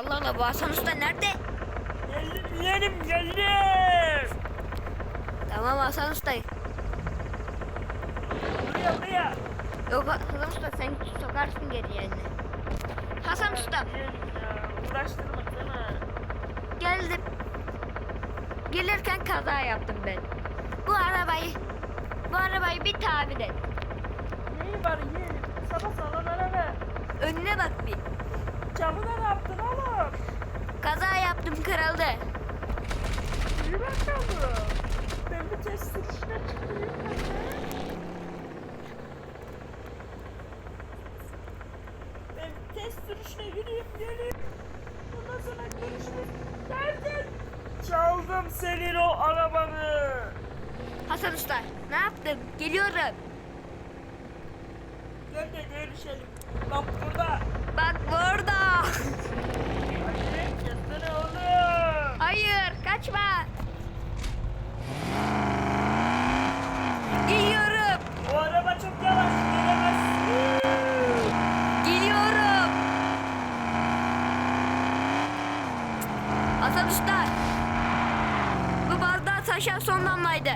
Allah Allah bu Hasan Usta nerede? Geldim yeğenim geldim. Tamam Hasan Usta. Buraya buraya. Yok Hasan Usta sen sokarsın geri yerine. Hasan Usta uğraştırma sana. geldim. Gelirken kaza yaptım ben. Bu arabayı bu arabayı bir tamir et. Neyi var yeğenim? Sana sağlam araba. Önüne bak bir. Camına ne yaptın oğlum? Kaza yaptım kırıldı. İyi bakalım. Ben bir test sürüşüne çıkayım. Ben test sürüşüne yürüyeyim geleyim. Ondan sonra görüşürüz. Nereden? Çaldım senin o arabanı. Hasan Usta ne yaptın? Geliyorum. Gel de görüşelim. Bak burada. Bak burada. Gelsene oğlum. Hayır kaçma. Geliyorum. O araba çok yavaş. Gelemezsin. Geliyorum. Usta. Bu bardağı taşan son damlaydı.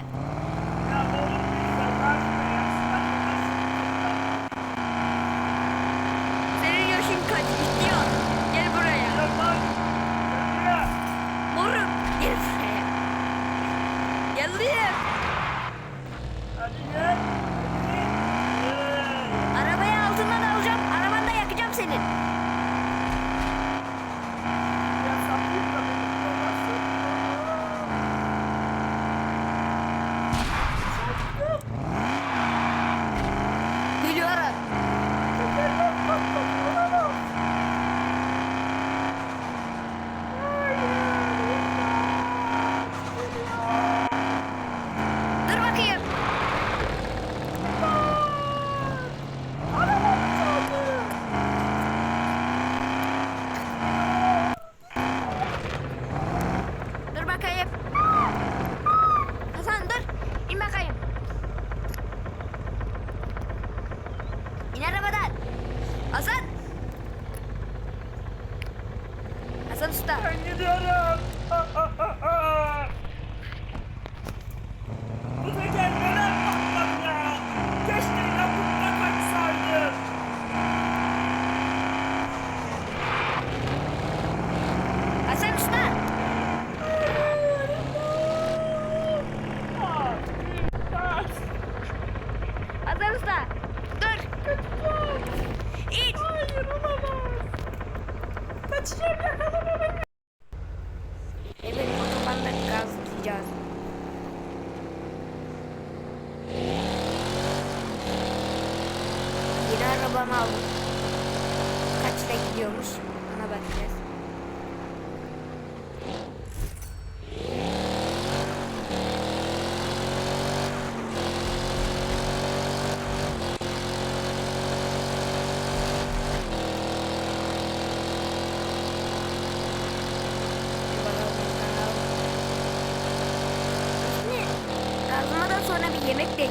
Sonra bir yemek de.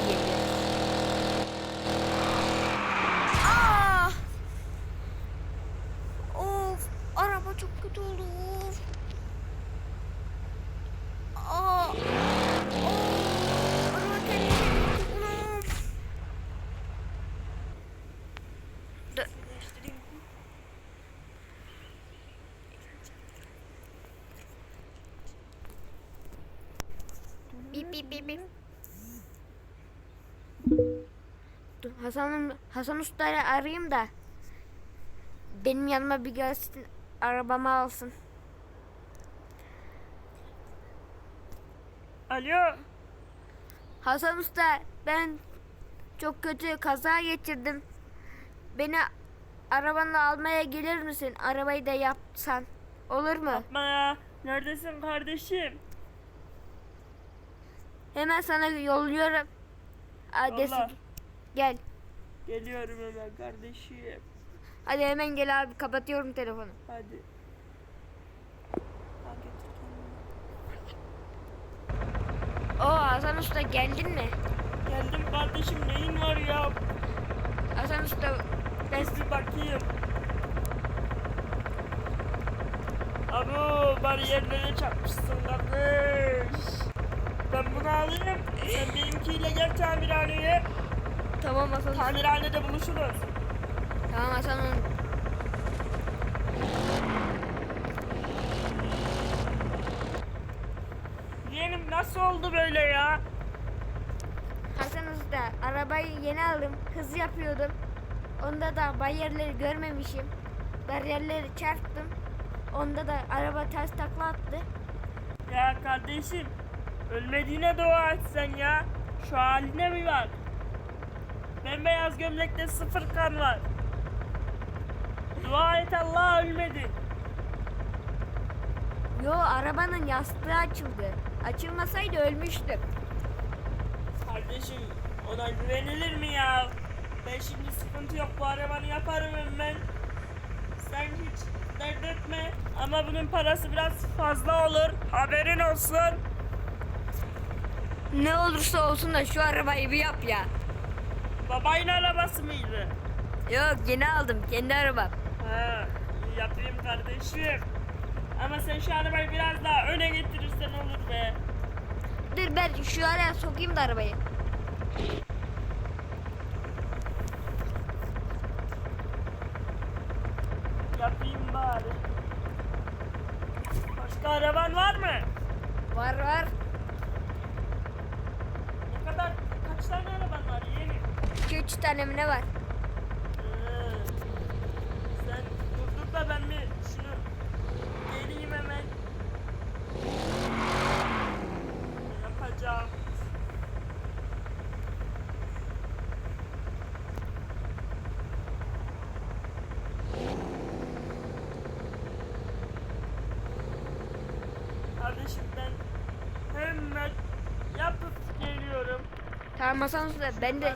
Aa! Of, araba çok kötü oldu. Of. Of, araba kendini Of. Dur. Bip bip bip bip. Dur, Hasan Hasan Usta'yı arayayım da benim yanıma bir gelsin arabamı alsın. Alo. Hasan Usta ben çok kötü kaza geçirdim. Beni arabanla almaya gelir misin? Arabayı da yapsan. Olur mu? Yapma ya. Neredesin kardeşim? Hemen sana yolluyorum. Adresi. Allah. Gel. Geliyorum hemen kardeşim. Hadi hemen gel abi. Kapatıyorum telefonu. Hadi. Oo Hasan Usta geldin mi? Geldim kardeşim neyin var ya? Hasan Usta ben Bir bakayım. Abo bariyerlere çarpmışsın kardeş. Ben bunu alayım. Sen benimkiyle gel tamirhaneye. Tamam Hasan. Tamirhanede buluşuruz. Tamam Hasan. Yeğenim nasıl oldu böyle ya? Hasan Usta arabayı yeni aldım. Hız yapıyordum. Onda da bariyerleri görmemişim. Bariyerleri çarptım. Onda da araba ters takla attı. Ya kardeşim ölmediğine dua et sen ya. Şu haline bir bak. Bembeyaz gömlekte sıfır kan var. Dua et Allah ölmedi. Yo arabanın yastığı açıldı. Açılmasaydı ölmüştüm. Kardeşim ona güvenilir mi ya? Ben şimdi sıkıntı yok bu arabanı yaparım hemen. Sen hiç dert etme ama bunun parası biraz fazla olur. Haberin olsun. Ne olursa olsun da şu arabayı bir yap ya. Babayın arabası mıydı? Yok yeni aldım kendi arabam. Ha, iyi yapayım kardeşim. Ama sen şu arabayı biraz daha öne getirirsen olur be. Dur ben şu araya sokayım da arabayı. Yapayım bari. Başka araban var mı? Var var. Ne kadar, kaç tane araban var yeğenim? 2-3 tane mi ne var? Ee, sen dur da ben bir şunu geleyim hemen. Yapacağım. Kardeşim ben hemen yapıp geliyorum. Tamam Hasan Usta ben de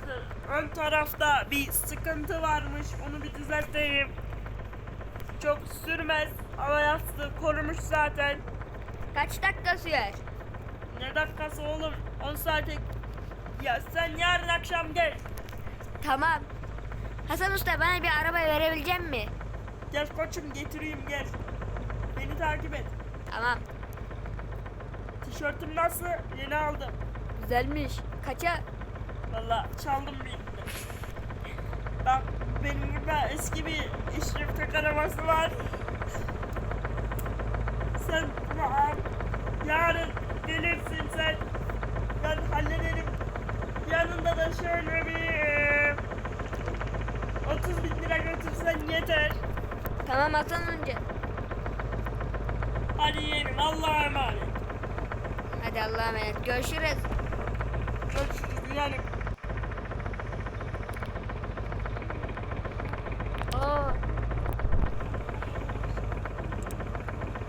Ön tarafta bir sıkıntı varmış. Onu bir düzelteyim. Çok sürmez. Hava yastığı korumuş zaten. kaç dakika sürer? Ne dakikası oğlum? 10 saate... Ya sen yarın akşam gel. Tamam. Hasan Usta bana bir araba verebilecek mi? Gel koçum getireyim gel. Beni takip et. Tamam. Tişörtüm nasıl? Yeni aldım. Güzelmiş. Kaça? Valla çaldım birini. Bak benim burada eski bir işrif tek arabası var. Sen bunu al. Yarın gelirsin sen. Ben hallederim. Yanında da şöyle bir e, 30 bin lira götürsen yeter. Tamam Hasan önce. Hadi yeğenim Allah'a emanet. Hadi Allah'a emanet. Görüşürüz. Görüşürüz yeğenim. Oo.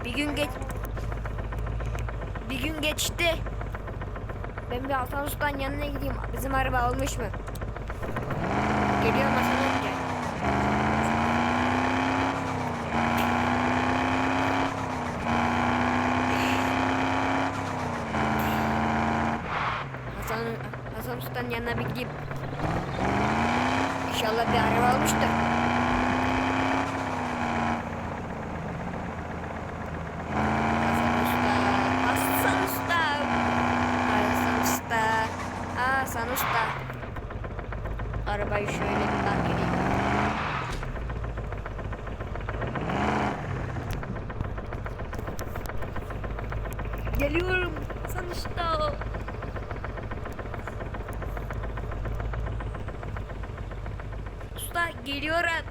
Bir gün geç Bir gün geçti. Ben bir Hasan Usta'nın yanına gideyim. Bizim araba olmuş mu? Geliyorum Hasan. Hasan, Hasan yanına bir gideyim. İnşallah bir araba olmuştur. Hasan Usta. Hasan Usta. Hasan Usta. Hasan Usta. Arabayı şöyle bir park edeyim. Geliyorum. Hasan Usta. Usta geliyorum.